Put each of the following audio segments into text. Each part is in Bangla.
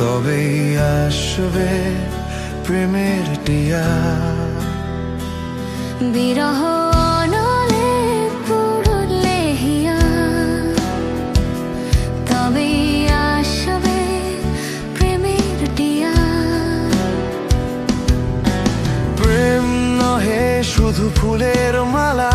তবেই আসবে প্রেমের টিয়া। বিরহ শুধু ফুলের মালা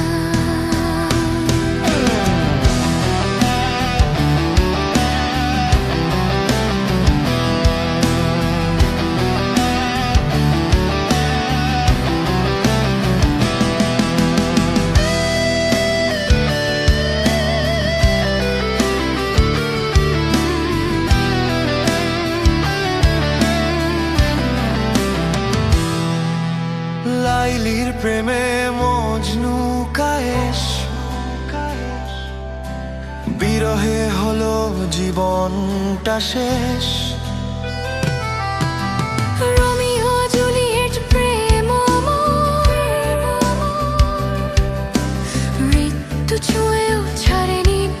লাইলির প্রেমে মজনু কায়েশ। বিরহে হলো জীবনটা শেষ। ছুঁয়েও ছাড়েনি